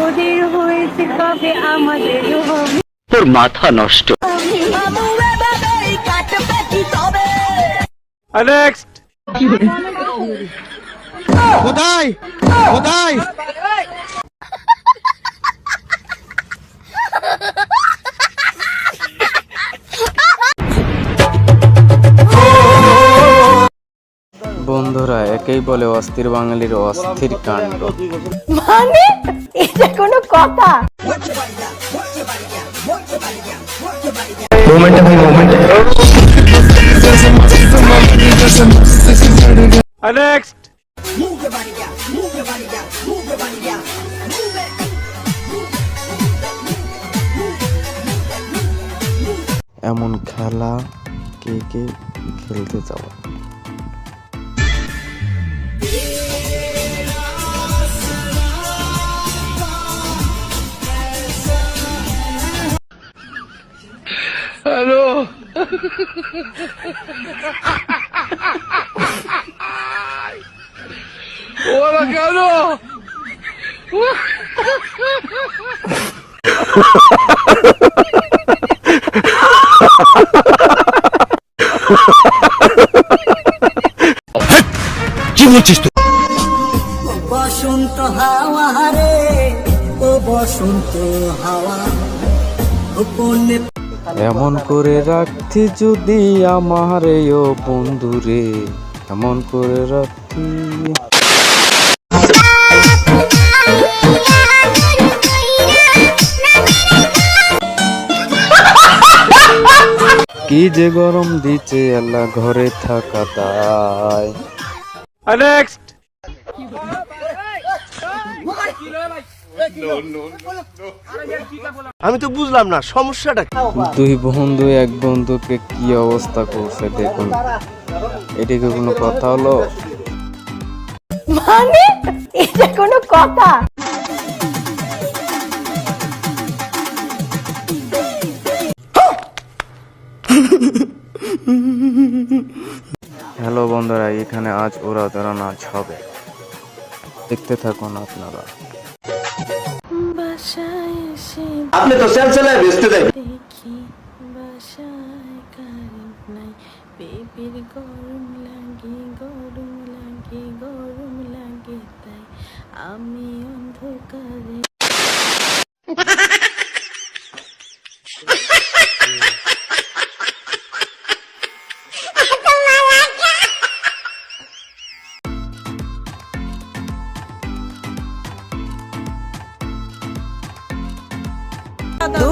ওদের হয়েছে কবে আমাদের হবে তোর মাথা নষ্ট কোথায় কোথায় বন্ধুরা একেই বলে অস্থির বাঙালির অস্থির কাণ্ড। মানে? এটা কোনো কথা? এমন খেলা কে কে খেলতে যাওয়া কি বলছিস তুই বসন্ত হাওয়া রে ও বসন্ত হাওয়া গোপনে এমন করে রাখতি যদি আমার ও বন্ধুরে এমন করে রাখতি কি যে গরম দিচ্ছে আল্লাহ ঘরে থাকা তাই আমি তো বুঝলাম না সমস্যাটা কি? দুই বন্ধু এক বন্ধুকে কি অবস্থা করছে দেখুন। এটিকে কোনো কথা হলো? মানে? এটা কোনো কথা? হ্যালো বন্ধুরা এখানে আজ ওরা তোরা নাচ হবে দেখতে থাকুন আপনারা। আপনি তো সেলসেলায় বেচতে নাই। বেবির গরম লাগে গরম লাগে গরম লাগে তাই আমি অন্ধকারে Obrigada.